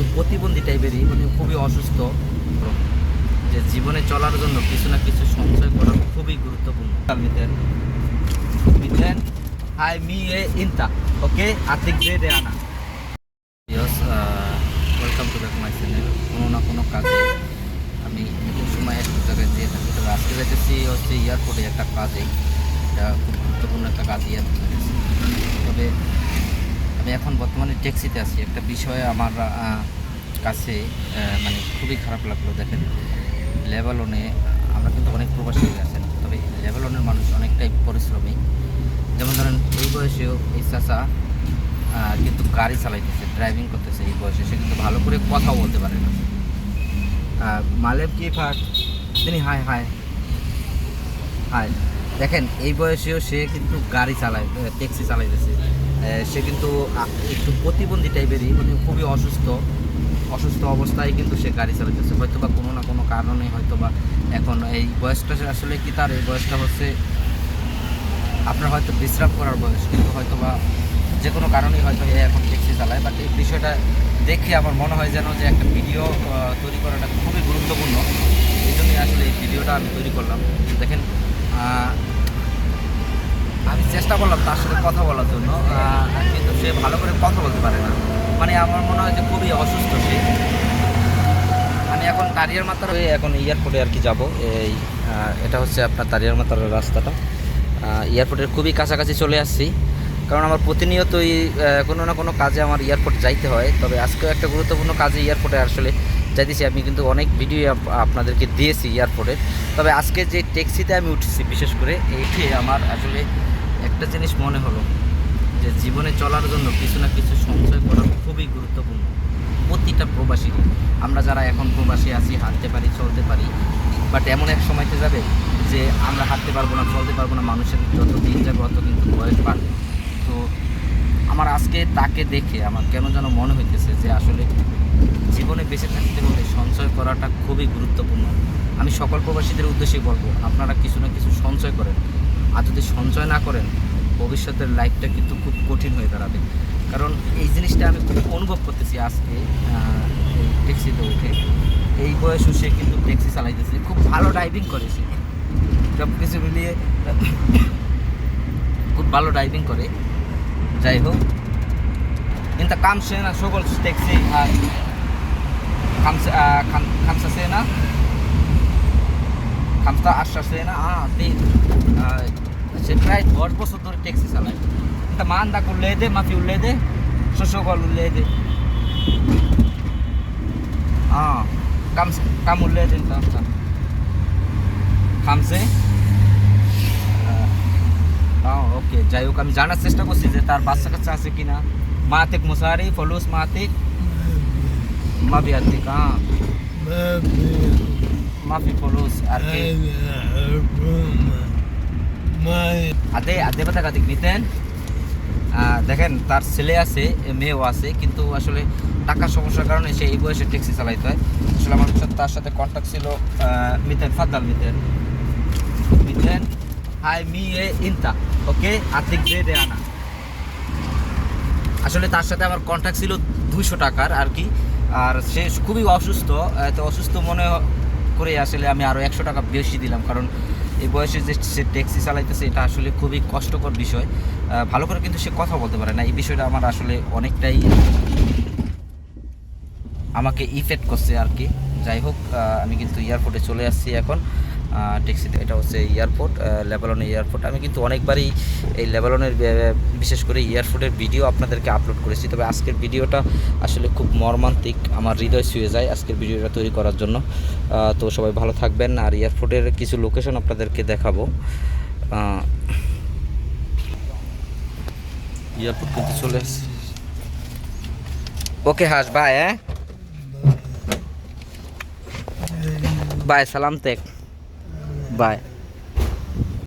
একটু প্রতিবন্ধী টাইপেরই উনি খুবই অসুস্থ। যে জীবনে চলার জন্য কিছু না কিছু সঞ্চয় করা খুবই গুরুত্বপূর্ণ। মিতেন হাই মি এ ইনতা, ওকে? আতিক দে দে আনা yes welcome to back my channel কোনো না কোনো কাজে আমি একটু সময় একটু জায়গায় যেয়ে থাকি। তবে আজকে যাইতেছি হচ্ছে এয়ারপোর্টে একটা কাজে। এটা খুব গুরুত্বপূর্ণ একটা কাজ এয়ারপোর্টে তবে আমি এখন বর্তমানে ট্যাক্সিতে আছি। একটা বিষয় আমার কাছে মানে খুবই খারাপ লাগল। দেখেন লেবালনে আমরা কিন্তু অনেক প্রবাসী আছেন, তবে লেবালনের মানুষ অনেকটাই পরিশ্রমী। যেমন ধরেন, এই বয়সেও এই চাষা কিন্তু গাড়ি চালাইতেছে ড্রাইভিং করতেছে এই বয়সে। সে কিন্তু ভালো করে কথাও বলতে পারে না। মালেব কি ফাট তিনি হাই হাই। হাই। দেখেন, এই বয়সেও সে কিন্তু গাড়ি চালায় ট্যাক্সি চালাইতেছে। সে কিন্তু একটু প্রতিবন্ধী টাইপেরই মানে খুবই অসুস্থ অসুস্থ অবস্থায় কিন্তু সে গাড়ি চালাইতেছে। হয়তো বা কোনো না কোনো কারণে হয়তো বা এখন এই বয়সটা আসলে কি তার, এই বয়সটা হচ্ছে, আপনার হয়তো বিশ্রাম করার বয়স, কিন্তু হয়তো বা যে কোনো কারণেই হয়তো এ এখন ট্যাক্সি চালায়। বাট এই বিষয়টা দেখে আমার মনে হয় যেন যে একটা ভিডিও তৈরি করাটা খুবই গুরুত্বপূর্ণ। এই জন্যই আসলে এই ভিডিওটা আমি তৈরি করলাম। দেখেন আমি চেষ্টা করলাম তার সাথে কথা বলার জন্য কিন্তু সে ভালো করে কথা বলতে পারে না। মানে আমার মনে হয় যে খুবই অসুস্থ সে। আমি এখন তারিয়ার মাত্রা হয়ে এখন এয়ারপোর্টে আর কি যাব। এই এটা হচ্ছে আপনার তারিয়ার মাত্রার রাস্তাটা। এয়ারপোর্টের খুবই কাছাকাছি চলে আসছি। কারণ আমার প্রতিনিয়তই কোনো না কোনো কাজে আমার এয়ারপোর্ট যাইতে হয়। তবে আজকেও একটা গুরুত্বপূর্ণ কাজে এয়ারপোর্টে আসলে যাইতেছি। আমি কিন্তু অনেক ভিডিও আপনাদেরকে দিয়েছি এয়ারপোর্টের তবে আজকে যে ট্যাক্সিতে আমি উঠেছি, বিশেষ করে এইটি আমার আসলে একটা জিনিস মনে হলো যে জীবনে চলার জন্য কিছু না কিছু সঞ্চয় করা খুবই গুরুত্বপূর্ণ। প্রতিটা প্রবাসী, আমরা যারা এখন প্রবাসী আছি, হাঁটতে পারি, চলতে পারি বাট এমন এক সময়তে যাবে যে আমরা হাঁটতে পারব না, চলতে পারব না, মানুষের যত দিন যাবে অত কিন্তু বয়স বাড়বে। তো আমার আজকে তাকে দেখে আমার কেন যেন মনে হইতেছে যে আসলে জীবনে বেঁচে থাকতে হলে সঞ্চয় করাটা খুবই গুরুত্বপূর্ণ। আমি সকল প্রবাসীদের উদ্দেশ্যে বলব, আপনারা কিছু না কিছু সঞ্চয় করেন। আর যদি সঞ্চয় না করেন, ভবিষ্যতের লাইফটা কিন্তু খুব কঠিন হয়ে দাঁড়াবে। কারণ এই জিনিসটা আমি খুব অনুভব করতেছি আজকে ট্যাক্সিতে উঠে। এই বয়সও সে কিন্তু ট্যাক্সি চালাইতেছে। খুব ভালো ড্রাইভিং করে সে। সব কিছু মিলিয়ে খুব ভালো ড্রাইভিং করে। যাই হোক, কিন্তু কাম সে না সকল ট্যাক্সি আর খামসা সে না খামসা আশা সে না আহ, সে প্রায় দশ বছর ধরে ট্যাক্সি চালায়। কিন্তু মান দা করলে দে মাফি উল্লে দে শস্যকল উল্লে দে। হ্যাঁ কাম কাম উল্লে দিন কামসা। খামসে? হ্যাঁ ওকে যাই হোক আমি জানার চেষ্টা করছি যে তার বাচ্চা কাচ্চা আছে কিনা। মাতিক মুসারি ফলুস মাতিক মাফি আতিক হ্যাঁ ফলুস আর কি আদে আদে পাতা কাতিক নিতেন দেখেন তার ছেলে আছে মেয়েও আছে কিন্তু আসলে টাকার সমস্যার কারণে সে এই বয়সে ট্যাক্সি চালাইতে হয়। আসলে আমার সাথে তার সাথে কন্ট্যাক্ট ছিল মিতেন ফাদ্দাল মিতেন মিতেন হাই মি এ ইনতা। ওকে আতিক দে দে আনা আসলে তার সাথে আমার কন্ট্যাক্ট ছিল দুইশো টাকার আর কি। আর সে খুবই অসুস্থ আহ, তো অসুস্থ মনে করে আসলে আমি আরও একশো টাকা বেশি দিলাম। কারণ এই বয়সে যে সে ট্যাক্সি চালাইতেছে, এটা আসলে খুবই কষ্টকর বিষয়। ভালো করে কিন্তু সে কথা বলতে পারে না। এই বিষয়টা আমার আসলে অনেকটাই আমাকে ইফেক্ট করছে আর কি। যাই হোক আমি কিন্তু এয়ারপোর্টে চলে আসছি এখন। ট্যাক্সিতে এটা হচ্ছে এয়ারপোর্ট লেবালনের এয়ারপোর্ট আমি কিন্তু অনেকবারই এই লেবালনের বিশেষ করে এয়ারপোর্টের ভিডিও আপনাদেরকে আপলোড করেছি। তবে আজকের ভিডিওটা আসলে খুব মর্মান্তিক। আমার হৃদয় ছুঁয়ে যায় আজকের ভিডিওটা তৈরি করার জন্য। তো সবাই ভালো থাকবেন। আর এয়ারপোর্টের কিছু লোকেশন আপনাদেরকে দেখাবো। এয়ারপোর্ট কিন্তু চলে আসছে। ওকে, হাস বাই হ্যাঁ? বাই সালাম তেক বাই